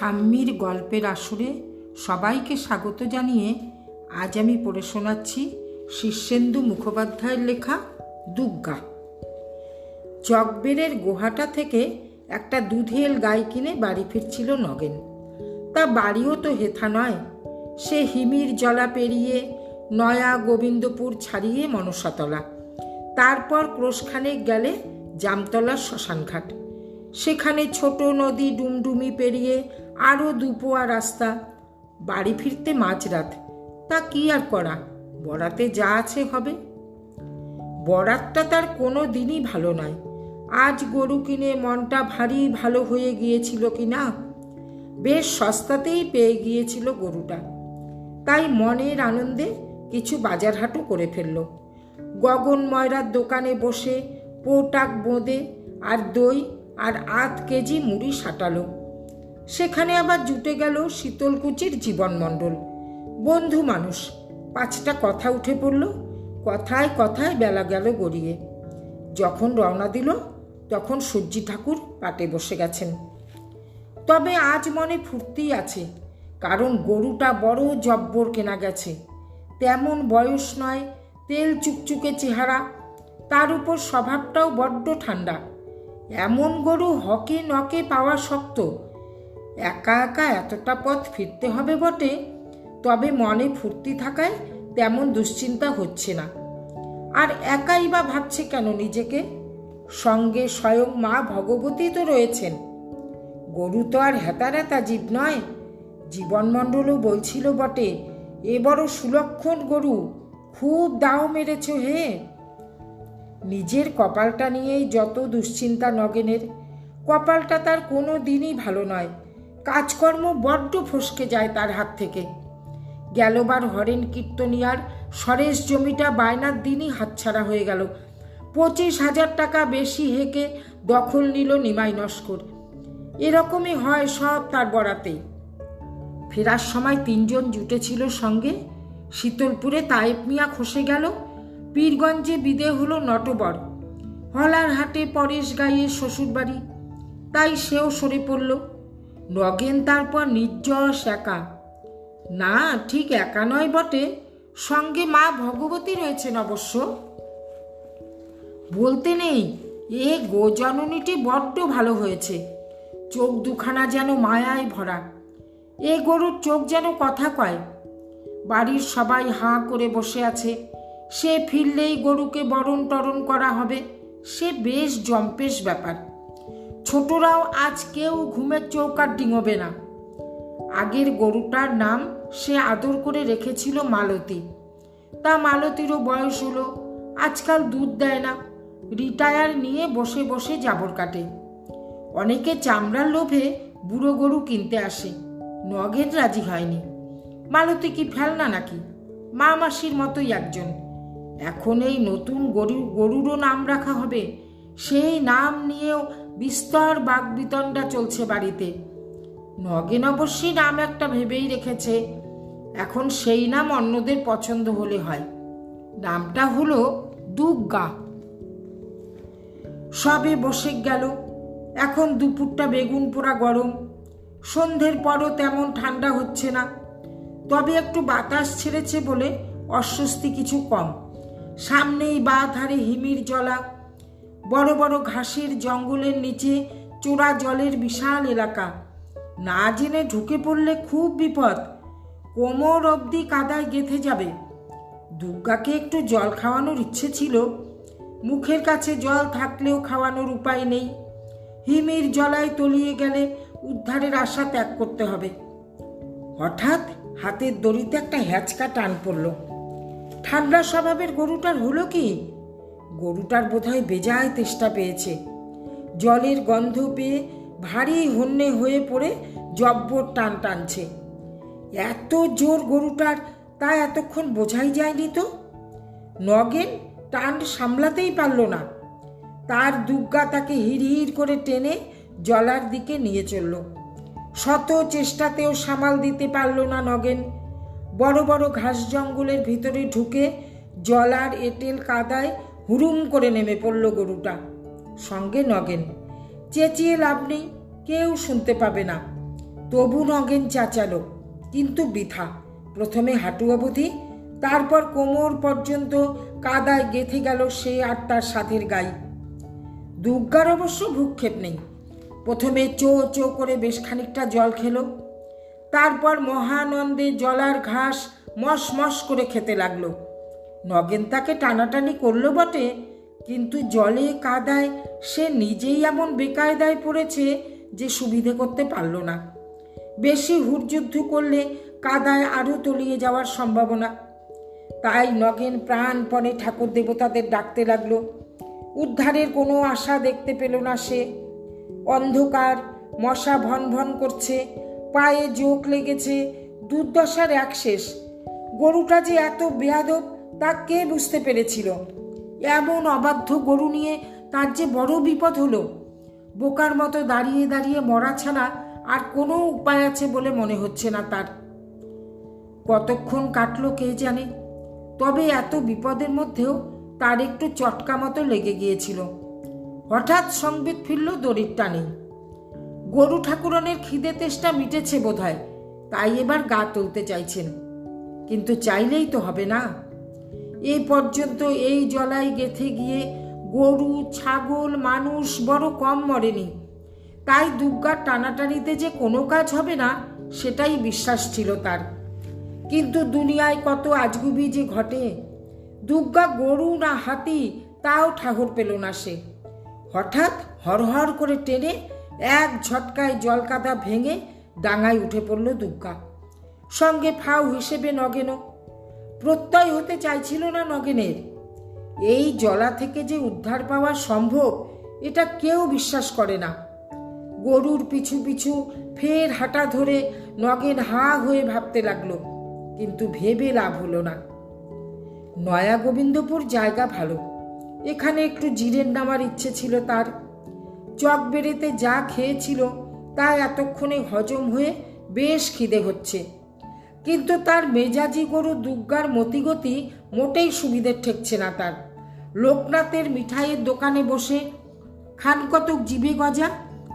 ঠাম্মির গল্পের আসরে সবাইকে স্বাগত জানিয়ে আজ আমি পড়ে শোনাচ্ছি শীর্ষেন্দু মুখোপাধ্যায়ের লেখা দুগ্গা। চকবেরের গোহাটা থেকে একটা দুধেল গাই কিনে বাড়ি ফিরছিল নগেন। তা বাড়িও তো হেথা নয়, সে হিমির জলা পেরিয়ে নয়া গোবিন্দপুর ছাড়িয়ে মনসাতলা। তারপর ক্রোশখানেক গেলে জামতলার শ্মশানঘাট। সেখানে ছোট নদী ডুমডুমি পেরিয়ে আরও দুপোয়া রাস্তা। বাড়ি ফিরতে মাঝরাত তা কি আর করা? বরাতে যা আছে হবে। বরাতটা তার কোনো দিনই ভালো নয়। আজ গরু কিনে মনটা ভারী ভালো হয়ে গিয়েছিল কি না? বেশ সস্তাতেই পেয়ে গিয়েছিল গরুটা। তাই মনের আনন্দে কিছু বাজার বাজারহাটও করে ফেলল। গগন ময়রার দোকানে বসে, পোটাক বোঁদে আর দই আর আধ কেজি মুড়ি সাটালো। সেখানে আবার জুটে গেল শীতলকুচির জীবনমণ্ডল। বন্ধু মানুষ, পাঁচটা কথা উঠে পড়ল, কথায় কথায় বেলা গেল গড়িয়ে। যখন রওনা দিল, তখন সূর্যি ঠাকুর পাটে বসে গেছেন। তবে আজ মনে ফুর্তি আছে, কারণ গরুটা বড় জব্বর কেনা গেছে। তেমন বয়স নয়, তেল চুকচুকে চেহারা, তার উপর স্বভাবটাও বড্ড ঠান্ডা। এমন গরু হকে নকে পাওয়া শক্ত একা একা এতটা পথ ফিরতে হবে বটে। তবে মনে ফুর্তি থাকায় তেমন দুশ্চিন্তা হচ্ছে না। আর একাই বা ভাবছে কেন নিজেকে? সঙ্গে স্বয়ং মা ভগবতী তো রয়েছেন। গরু তো আর হেতারেতা জীব নয়। জীবনমণ্ডলও বলছিল বটে, এ বড় সুলক্ষণ গরু, খুব দাও মেরেছ হে। নিজের কপালটা নিয়েই যত দুশ্চিন্তা নগেনের, কপালটা তার কোনো দিনই ভালো নয়। কাজকর্ম বড্ড ফসকে যায় তার হাত থেকে। গেলবার হরেন কীর্তনিয়ার সরেশ জমিটা বায়নার দিনই হাতছাড়া হয়ে গেল। পঁচিশ হাজার টাকা বেশি হেঁকে দখল নিল নিমাই নস্কর। এরকমই হয় সব তার বরাতেই ফেরার সময় তিনজন জুটেছিল সঙ্গে। শীতলপুরে তায়েব মিয়া খসে গেল। পীরগঞ্জে বিদে হলো নটবর। হলার হাটে পরেশ গাইয়ের শ্বশুরবাড়ি। তাই সেও সরে পড়ল। নগেন তারপর নির্যস একা না, ঠিক একা নয় বটে। সঙ্গে মা ভগবতী রয়েছেন অবশ্য। বলতে নেই, এ গোজননীটি বড্ড ভালো হয়েছে। চোখ দুখানা যেন মায়ায় ভরা। এ গরুর চোখ যেন কথা কয়। বাড়ির সবাই হাঁ করে বসে আছে। সে ফিরলেই গরুকে বরণ টরণ করা হবে। সে বেশ জম্পেশ ব্যাপার। ছোটরাও আজ কেউ ঘুমের চৌকার ডিঙোবে না। আগের গরুটার নাম সে আদর করে রেখেছিল মালতী। তা মালতীরও বয়স হলো, আজকাল দুধ দেয় না, রিটায়ার নিয়ে বসে বসে জাবর কাটে। অনেকে চামড়ার লোভে বুড়ো গরু কিনতে আসে, নগেন রাজি হয়নি। মালতী কি ফেলনা নাকি? মা মাসির মতোই একজন। এখন এই নতুন গরু, গরুরও নাম রাখা হবে, সেই নাম নিয়েও বিস্তর বাগবিতণ্ডা চলছে বাড়িতে। নগেন অবশ্যই নাম একটা ভেবেই রেখেছে। এখন সেই নাম অন্যদের পছন্দ হলে হয়। নামটা হলো দুগ্গা। সবে বসে গেল। এখন দুপুরটা বেগুন পোড়া গরম। সন্ধ্যের পরও তেমন ঠান্ডা হচ্ছে না। তবে একটু বাতাস ছেড়েছে বলে অস্বস্তি কিছু কম। সামনেই বা ধারে হিমির জলা বড় বড় ঘাসের জঙ্গলের নিচে চোরা জলের বিশাল এলাকা। না জেনে ঢুকে পড়লে খুব বিপদ। কোমর অবধি কাদায় গেথে যাবে। দুর্গাকে একটু জল খাওয়ানোর ইচ্ছে ছিল। মুখের কাছে জল থাকলেও খাওয়ানোর উপায় নেই। হিমির জলায় তলিয়ে গেলে উদ্ধারের আশা ত্যাগ করতে হবে। হঠাৎ হাতের দড়িতে একটা হ্যাচকা টান পড়ল। ঠান্ডা স্বভাবের গরুটার হলো কি? গরুটার বোধহয় বেজায় তেষ্টা পেয়েছে। জলের গন্ধ পেয়ে ভারী হন্যে হয়ে পড়ে জব্বর টান টানছে। এত জোর গরুটার তা এতক্ষণ বোঝাই যায়নি তো? নগেন টান সামলাতেই পারল না। তার দুগ্গা তাকে হিড় করে টেনে জলার দিকে নিয়ে চলল। শত চেষ্টাতেও সামাল দিতে পারল না নগেন। বড় বড় ঘাস জঙ্গলের ভিতরে ঢুকে জলার এঁটেল কাদায় হুড়ুম করে নেমে পড়ল গরুটা। সঙ্গে নগেন, চেঁচিয়ে লাভ নেই, কেউ শুনতে পাবে না। তবু নগেন চাচালো, কিন্তু বৃথা। প্রথমে হাঁটু অবধি, তারপর কোমর পর্যন্ত কাদায় গেথে গেল সে আর তার সাথের গাই। দুর্গার অবশ্য ভূক্ষেপ নেই। প্রথমে চো চো করে বেশ খানিকটা জল খেলো। তারপর মহানন্দে জলার ঘাস মস মস করে খেতে লাগল। নগেন তাকে টানাটানি করল বটে, কিন্তু জলে কাদায় সে নিজেই এমন বেকায়দায় পড়েছে যে সুবিধে করতে পারল না। বেশি হুড়যুদ্ধ করলে কাদায় আরও তলিয়ে যাওয়ার সম্ভাবনা। তাই নগেন প্রাণপণে ঠাকুর দেবতাদের ডাকতে লাগল। উদ্ধারের কোনো আশা দেখতে পেল না সে। অন্ধকার, মশা ভন ভন করছে, পায়ে জোক লেগেছে, দুর্দশার এক শেষ। গরুটা যে এত বেয়াদব তা কে বুঝতে পেরেছিল? এমন অবাধ্য গরু নিয়ে তার যে বড় বিপদ হলো। বোকার মতো দাঁড়িয়ে দাঁড়িয়ে মরা ছাড়া আর কোনো উপায় আছে বলে মনে হচ্ছে না তার। কতক্ষণ কাটলো কে জানে? তবে এত বিপদের মধ্যেও তার একটু চটকা মতো লেগে গিয়েছিল। হঠাৎ সংবেদ ফিরল দড়ির টানে। গরু ঠাকুরনের খিদে তেষ্টা মিটেছে বোধহয়, তাই এবার গা তুলতে চাইছেন। কিন্তু চাইলেই তো হবে না। এই পর্যন্ত এই জলায় গেথে গিয়ে গরু, ছাগল, মানুষ বড় কম মরেনি। তাই দুর্গার টানাটানিতে যে কোনো কাজ হবে না, সেটাই বিশ্বাস ছিল তার। কিন্তু দুনিয়ায় কত আজগুবি যে ঘটে। দুর্গা গরু না হাতি, তাও ঠাহর পেল না সে। হঠাৎ হরহর করে টেনে এক ঝটকায় জলকাদা ভেঙে ডাঙায় উঠে পড়ল দুর্গা। সঙ্গে ফাউ হিসেবে নগেনও প্রত্যয় হতে চাইছিল না নগেনের। এই জলা থেকে যে উদ্ধার পাওয়া সম্ভব, এটা কেউ বিশ্বাস করে না। গরুর পিছু পিছু ফের হাঁটা ধরে নগেন হা হয়ে ভাবতে লাগল, কিন্তু ভেবে লাভ হলো না। নয়া গোবিন্দপুর জায়গা ভালো, এখানে একটু জিরের নামার ইচ্ছে ছিল তার। চক বেড়েতে যা খেয়েছিল, তা এতক্ষণে হজম হয়ে বেশ খিদে হচ্ছে। কিন্তু তার মেজাজি গরু দুর্গার মতিগতি মোটেই সুবিধে ঠেকছে না তার। লোকনাথের মিঠাইয়ের দোকানে বসে খান কতক জিবে গজা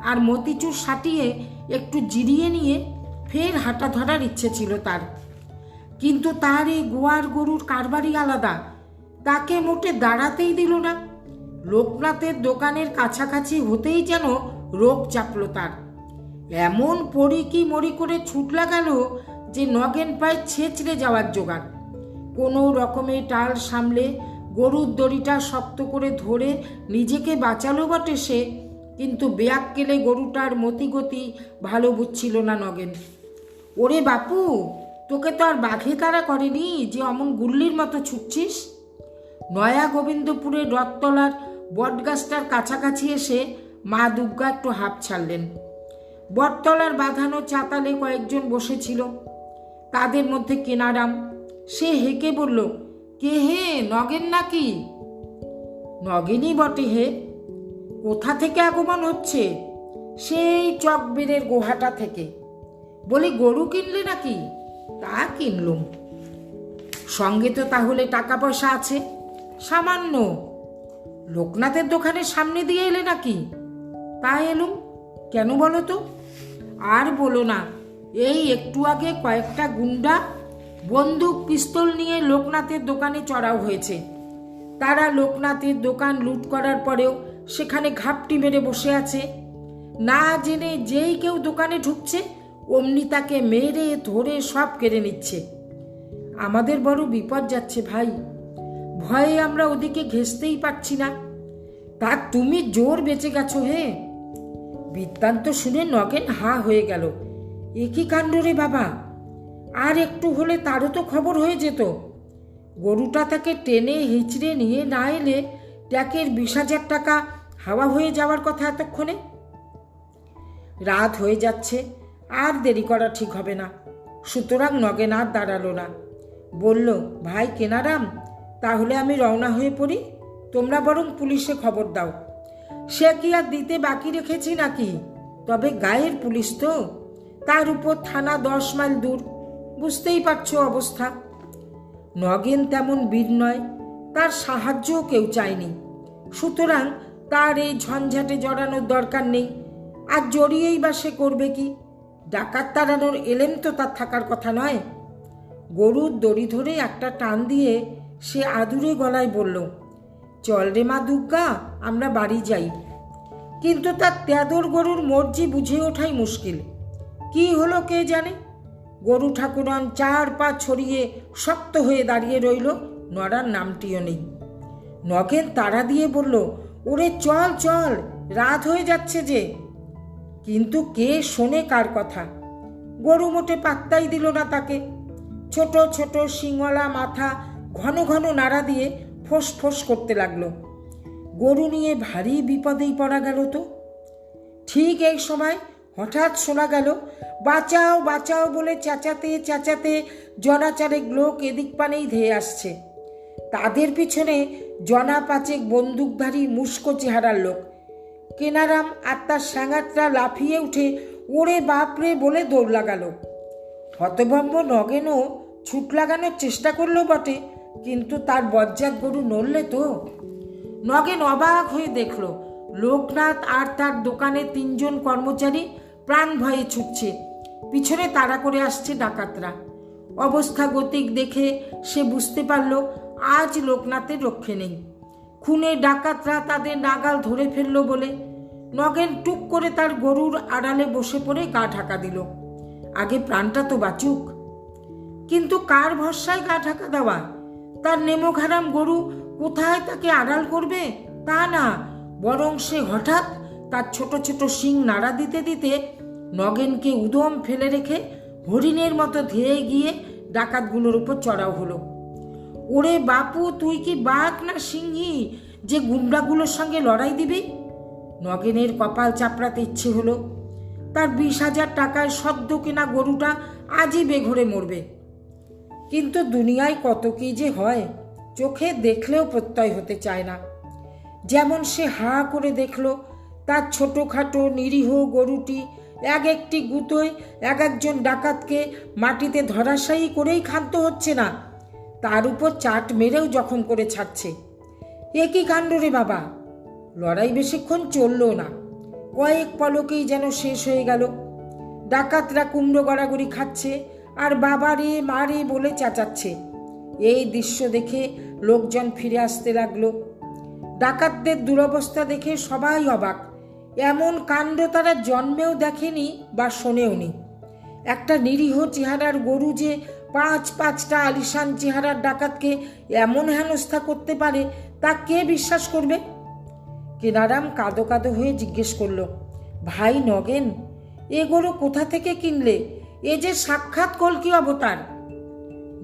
আর মতিচুর সাটিয়ে একটু জিরিয়ে নিয়ে ফের হাঁটা ধরার ইচ্ছে ছিল তার। কিন্তু তার এই গোয়ার গরুর কারবারই আলাদা। তাকে মোটে দাঁড়াতেই দিল না। লোকনাথের দোকানের কাছাকাছি হতেই যেন রোগ চাপল তার। এমন পরি কি মরি করে ছুটলা গেল যে নগেন পায় ছেঁচড়ে যাওয়ার জোগাড়। কোনো রকমে টাল সামলে গরুর দড়িটা শক্ত করে ধরে নিজেকে বাঁচালো বটে সে, কিন্তু বেয়াক কেলে গরুটার মতিগতি ভালো বুঝছিল না নগেন। ওরে বাপু, তোকে তো আর বাঘে তারা করেনি যে অমন গুল্লির মতো ছুটছিস? নয়া গোবিন্দপুরের রথতলার বটগাছটার কাছাকাছি এসে মা দুর্গা একটু হাঁপ ছাড়লেন। বটতলার বাঁধানো চাতালে কয়েকজন বসেছিল। তাদের মধ্যে কেনারাম। সে হেঁকে বলল, কে হে, নগেন নাকি? নগেনই বটে হে। কোথা থেকে আগমন হচ্ছে? সেই চকবেরের গোহাটা থেকে। বলি গরু কিনলে নাকি? তা কিনলুম। সঙ্গে তো তাহলে টাকা পয়সা আছে। সামান্য। লোকনাথের দোকানের সামনে দিয়ে এলে নাকি? তা এলুম। কেন বলো তো? আর বলো না। এই একটু আগে কয়েকটা গুন্ডা বন্দুক পিস্তল নিয়ে লোকনাথের দোকানে চড়াও হয়েছে। তারা লোকনাথের দোকান লুট করার পরেও সেখানে ঘাপটি মেরে বসে আছে। না জেনে যেই কেউ দোকানে ঢুকছে, অমনি তাকে মেরে, ধরে সব কেড়ে নিচ্ছে। আমাদের বড় বিপদ যাচ্ছে ভাই। ভয়ে আমরা ওদিকে ঘেসতেই পারছি না। তা তুমি জোর বেঁচে গেছো হে বৃত্তান্ত শুনে নগেন হা হয়ে গেল। একই কাণ্ড রে বাবা। আর একটু হলে তারও তো খবর হয়ে যেত। গরুটা তাকে টেনে হিঁচড়ে নিয়ে না এলে ট্যাকের বিশ হাজার টাকা হাওয়া হয়ে যাওয়ার কথা এতক্ষণে। রাত হয়ে যাচ্ছে, আর দেরি করা ঠিক হবে না। সুতরাং নগেন আর দাঁড়াল না। বলল, ভাই কেনারাম, তাহলে আমি রওনা হয়ে পড়ি। তোমরা বরং পুলিশে খবর দাও। সে কি আর দিতে বাকি রেখেছি নাকি? তবে গায়ের পুলিশ তো। তার উপর থানা দশ মাইল দূর। বুঝতেই পারছ অবস্থা। নগেন তেমন বীর নয়, তার সাহায্যও কেউ চায়নি। সুতরাং তার এই ঝঞ্ঝাটে জড়ানোর দরকার নেই। আর জড়িয়েই বা সে করবে কি? ডাকাত তাড়ানোর এলেম তো তার থাকার কথা নয়। গরুর দড়ি ধরে একটা টান দিয়ে সে আদুরে গলায় বলল, চল রে মা দুর্গা, আমরা বাড়ি যাই। কিন্তু তার তেদর গরুর মর্জি বুঝে ওঠাই মুশকিল। কি হলো কে জানে? গরু ঠাকুরন চার পা ছড়িয়ে শক্ত হয়ে দাঁড়িয়ে রইল, নড়ার নামটিও নেই। নগেন তাড়া দিয়ে বলল, ওরে চল চল, রাত হয়ে যাচ্ছে যে। কিন্তু কে শোনে কার কথা? গরু মোটে পাত্তাই দিল না তাকে। ছোট ছোট শিংওয়ালা মাথা ঘন ঘন নাড়া দিয়ে ফোঁস ফোঁস করতে লাগল। গরু নিয়ে ভারী বিপদেই পড়া গেল তো। ঠিক এই সময় হঠাৎ শোনা গেল বাঁচাও বাঁচাও বলে চেঁচাতে চেঁচাতে জনাচারেক লোক এদিক পানেই ধেয়ে আসছে। তাদের পিছনে জনা পাচেক বন্দুকধারী মুস্কো চেহারার লোক। কেনারাম আর তার স্যাঙাতরা লাফিয়ে উঠে ওরে বাপরে বলে দৌড় লাগালো। হতভম্ব নগেনও ছুট লাগানোর চেষ্টা করল বটে, কিন্তু তার বজ্জাত গরু নড়লে তো। নগেন অবাক হয়ে দেখল, লোকনাথ আর তার দোকানে তিনজন কর্মচারী প্রাণ ভয়ে ছুটছে। পিছনে তাড়া করে আসছে ডাকাতরা। অবস্থা গতিক দেখে সে বুঝতে পারল, আজ লোকনাথের রক্ষে নেই। খুনে ডাকাতরা তাদের নাগাল ধরে ফেলল বলে নগেন টুক করে তার গরুর আড়ালে বসে পড়ে গা ঢাকা দিল। আগে প্রাণটা তো বাঁচুক। কিন্তু কার ভরসায় গা ঢাকা দেওয়া? তার নেমোঘারাম গরু কোথায় তাকে আড়াল করবে? তা না, বরং সে হঠাৎ তার ছোট ছোট শিং নাড়া দিতে দিতে নগেনকে উদম ফেলে রেখে হরিণের মতো ধেয়ে গিয়ে ডাকাতগুলোর উপর চড়াও হলো। ওরে বাপু, তুই কি বাঘ না সিংহি যে গুন্ডাগুলোর সঙ্গে লড়াই দিবি? নগেনের কপাল চাপড়াতে ইচ্ছে হলো। তার বিশ হাজার টাকায় সদ্য কেনা গরুটা আজই বেঘরে মরবে। কিন্তু দুনিয়ায় কত কি যে হয়, চোখে দেখলেও প্রত্যয় হতে চায় না। যেমন সে হা করে দেখল, তার ছোটোখাটো নিরীহ গরুটি এক একটি গুতোয় এক একজন ডাকাতকে মাটিতে ধরাশায়ী করেই ক্ষান্ত হচ্ছে না। তার উপর চাট মেরেও জখম করে ছাড়ছে। এ কি কাণ্ড রে বাবা? লড়াই বেশিক্ষণ চলল না। কয়েক পলকেই যেন শেষ হয়ে গেল। ডাকাতরা কুমড়ো গড়াগড়ি খাচ্ছে আর বাবা রে, মা রে বলে চেঁচাচ্ছে। এই দৃশ্য দেখে লোকজন ফিরে আসতে লাগল। ডাকাতদের দুরবস্থা দেখে সবাই অবাক। এমন কাণ্ড তারা জন্মেও দেখেনি বা শোনেওনি। একটা নিরীহ চেহারার গরু যে পাঁচ পাঁচটা আলিশান চেহারার ডাকাতকে এমন হেনস্থা করতে পারে, তা কে বিশ্বাস করবে? কেনারাম কাঁদো কাঁদো হয়ে জিজ্ঞেস করল, ভাই নগেন, এ গরু কোথা থেকে কিনলে? এ যে সাক্ষাৎ কলকি অবতার?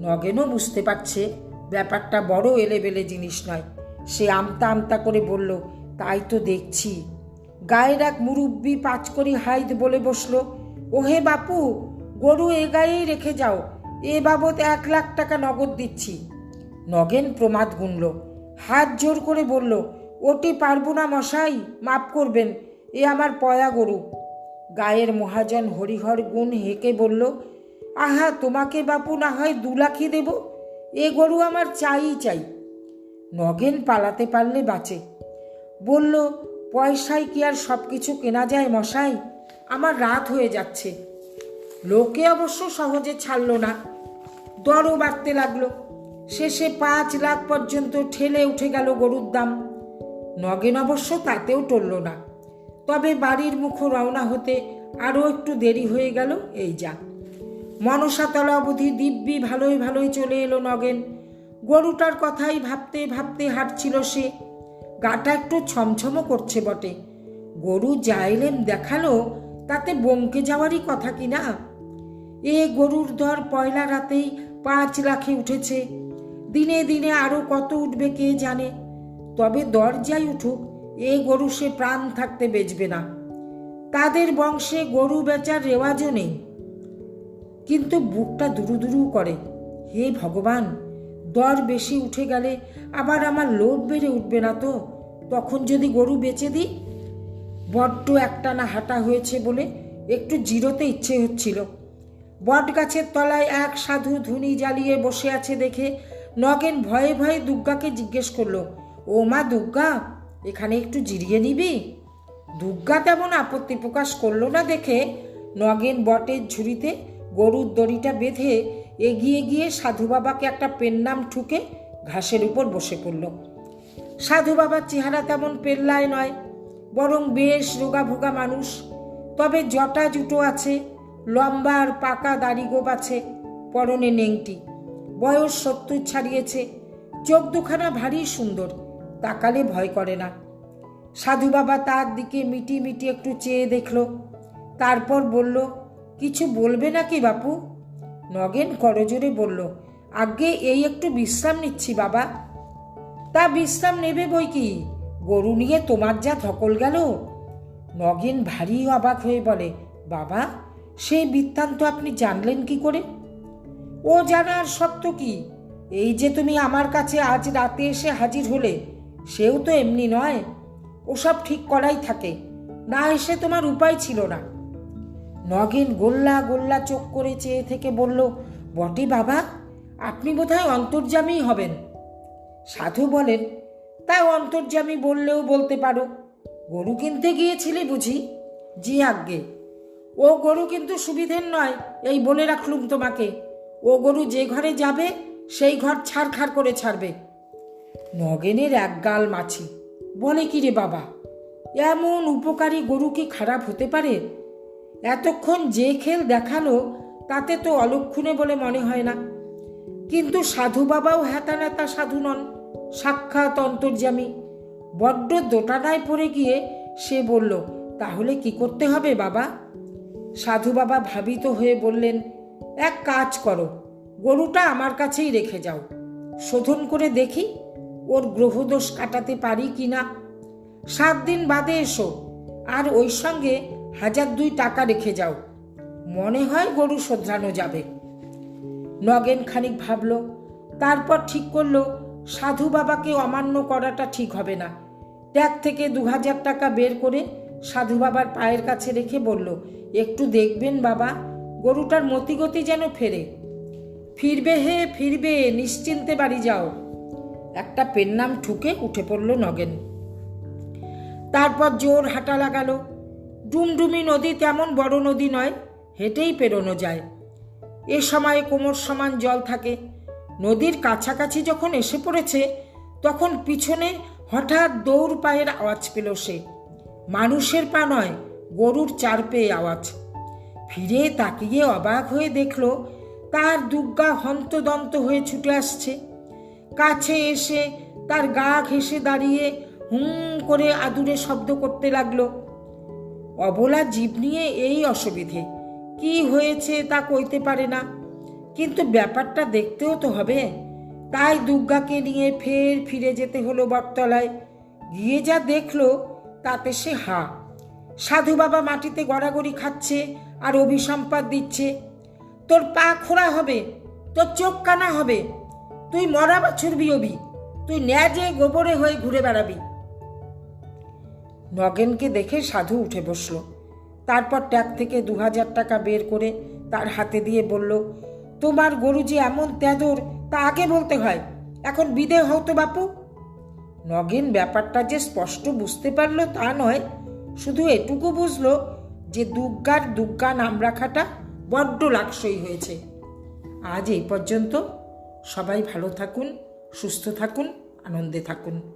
নগেনও বুঝতে পারছে, ব্যাপারটা বড় এলেবেলে জিনিস নয়। সে আমতা আমতা করে বলল, তাই তো দেখছি। গায়ের এক মুরব্বি পাঁচ করি হাইদ বলে বসল, ওহে বাপু, গরু এ গায়েই রেখে যাও, এ বাবদ এক লাখ টাকা নগদ দিচ্ছি। নগেন প্রমাদ গুনল, হাত জোর করে বলল, ওটি পারব না মশাই, মাফ করবেন, এ আমার পয়া গরু। গায়ের মহাজন হরিহর গুণ হেঁকে বলল, আহা, তোমাকে বাপু না হয় দু লাখই দেব? এ গরু আমার চাই চাই। নগেন পালাতে পারলে বাঁচে। বলল পয়সায় কি আর সব কিছু কেনা যায় মশাই? আমার রাত হয়ে যাচ্ছে। লোকে অবশ্য সহজে ছাড়ল না। দরও বাড়তে লাগল। শেষে পাঁচ লাখ পর্যন্ত ঠেলে উঠে গেল গরুর দাম। নগেন অবশ্য তাতেও টলল না। তবে বাড়ির মুখ রওনা হতে আরও একটু দেরি হয়ে গেল, এই যা। মনসাতলা অবধি দিব্যি ভালোই ভালোই চলে এলো নগেন। গরুটার কথাই ভাবতে ভাবতে হাঁটছিল সে। গাটা একটু ছমছমও করছে বটে। গরু যা দেখাল, তাতে বমকে যাওয়ারই কথা কি না এ গরুর দর পয়লা রাতেই পাঁচ লাখে উঠেছে। দিনে দিনে আরও কত উঠবে কে জানে? তবে দর যাই উঠুক, এ গরু সে প্রাণ থাকতে বেচবে না। তাদের বংশে গরু বেচার রেওয়াজও নেই। কিন্তু বুকটা দুরু দুরু করে, হে ভগবান! দর বেশি উঠে গেলে আবার আমার লোভ বেড়ে উঠবে না তো? তখন যদি গরু বেচে দিই? বড্ড একটানা হাঁটা হয়েছে বলে একটু জিরোতে ইচ্ছে হচ্ছিল। বট গাছের তলায় এক সাধু ধুনি জ্বালিয়ে বসে আছে দেখে নগেন ভয়ে ভয়ে দুর্গাকে জিজ্ঞেস করল, ও মা দুর্গা, এখানে একটু জিরিয়ে নিবি? দুর্গা তেমন আপত্তি প্রকাশ করল না দেখে নগেন বটের ঝুড়িতে গরুর দড়িটা বেঁধে এগিয়ে গিয়ে সাধু বাবাকে একটা পেন্নাম ঠুকে ঘাসের উপর বসে পড়ল। সাধু বাবার চেহারা তেমন পেল্লায় নয়, বরং বেশ রোগাভোগা মানুষ। তবে জটা জুটো আছে, লম্বা আর পাকা দাড়ি গোপ আছে, পরনে নেংটি। বয়স সত্তর ছাড়িয়েছে, চোখ দুখানা ভারী সুন্দর, তাকালে ভয় করে না। সাধু বাবা তার দিকে মিটি মিটি একটু চেয়ে দেখল, তারপর বলল, কিছু বলবে নাকি বাপু? নগেন করজোরে বলল, আগে এই একটু বিশ্রাম নিচ্ছি বাবা। তা বিশ্রাম নেবে বই কি? গরু নিয়ে তোমার যা ধকল গেল? নগেন ভারী অবাক হয়ে বলে, বাবা সেই বৃত্তান্ত আপনি জানলেন কি করে? ও জানার সত্য কি? এই যে তুমি আমার কাছে আজ রাতে এসে হাজির হলে, সেও তো এমনি নয়। ওসব ঠিক করাই থাকে। না এসে তোমার উপায় ছিল না। নগেন গোল্লা গোল্লা চোখ করে চেয়ে থেকে বলল, বটে বাবা, আপনি বোধহয় অন্তর্যামী হবেন। সাধু বলেন তাই অন্তর্যামী বললেও বলতে পারো। গরু কিনতে গিয়েছিলে বুঝি? জি আজ্ঞে। ও গরু কিন্তু সুবিধের নয়, এই বলে রাখলুম তোমাকে। ও গরু যে ঘরে যাবে, সেই ঘর ছাড়খাড় করে ছাড়বে। নগেনের এক গাল মাছি, বলে কি রে বাবা, এমন উপকারী গরু কি খারাপ হতে পারে? এতক্ষণ যে খেল দেখাল, তাতে তো অলক্ষণে বলে মনে হয় না। কিন্তু সাধু বাবাও হেতা নেতা সাধু নন। সাক্ষাৎ অন্তর্যামী। বড্ড দোটানায় পড়ে গিয়ে সে বলল, তাহলে কি করতে হবে বাবা? সাধু বাবা ভাবিত হয়ে বললেন, এক কাজ করো, গরুটা আমার কাছেই রেখে যাও। শোধন করে দেখি, ওর গ্রহদোষ কাটাতে পারি কি না। সাত দিন বাদে এসো, আর ওই সঙ্গে হাজার দুই টাকা রেখে যাও। মনে হয় গরু শোধরানো যাবে। নগেন খানিক ভাবল, তারপর ঠিক করল, সাধু বাবাকে অমান্য করাটা ঠিক হবে না। ট্যাগ থেকে দু হাজার টাকা বের করে সাধু বাবার পায়ের কাছে রেখে বলল, একটু দেখবেন বাবা, গরুটার মতিগতি যেন ফেরে। ফিরবে হে, ফিরবে, নিশ্চিন্তে বাড়ি যাও। একটা পেন্নাম ঠুকে উঠে পড়ল নগেন। তারপর জোর হাঁটা লাগালো। ডুমডুমি নদী তেমন বড় নদী নয়, হেঁটেই পেরোনো যায়। এ সময় কোমর সমান জল থাকে। নদীর কাছাকাছি যখন এসে পড়েছে, তখন পিছনে হঠাৎ দৌড় পায়ের আওয়াজ পেল সে। মানুষের পা নয়, গরুর চার পেয়ে আওয়াজ। ফিরে তাকিয়ে অবাক হয়ে দেখল, তার দুর্গা হন্তদন্ত হয়ে ছুটে আসছে। কাছে এসে তার গা ঘেসে দাঁড়িয়ে হুম করে আদুরে শব্দ করতে লাগল। অবলা জীব নিয়ে এই অসুবিধে। কি হয়েছে তা কইতে পারে না। কিন্তু ব্যাপারটা দেখতেও তো হবে। তাই দুর্গাকে নিয়ে ফের ফিরে যেতে হলো বটতলায়। গিয়ে যা দেখল, তাতে সে হা। সাধু বাবা মাটিতে গড়াগড়ি খাচ্ছে আর অভিসম্পাদ দিচ্ছে। তোর পা খোঁড়া হবে, তোর চোখ কানা হবে। তুই মরা বা ছুড়বি অভি তুই ন্যাজে গোবরে হয়ে ঘুরে বেড়াবি। নগেনকে দেখে সাধু উঠে বসল। তারপর ট্যাগ থেকে দু হাজার টাকা বের করে তার হাতে দিয়ে বলল, তোমার গরু যে এমন তেদর, তা আগে বলতে হয়। এখন বিদে হও তো বাপু। নগেন ব্যাপারটা যে স্পষ্ট বুঝতে পারল তা নয়, শুধু এটুকু বুঝলো যে দুগ্গার দুগ্গা নাম রাখাটা বড্ড লাকসই হয়েছে। আজ এই পর্যন্ত সবাই ভালো থাকুন, সুস্থ থাকুন, আনন্দে থাকুন।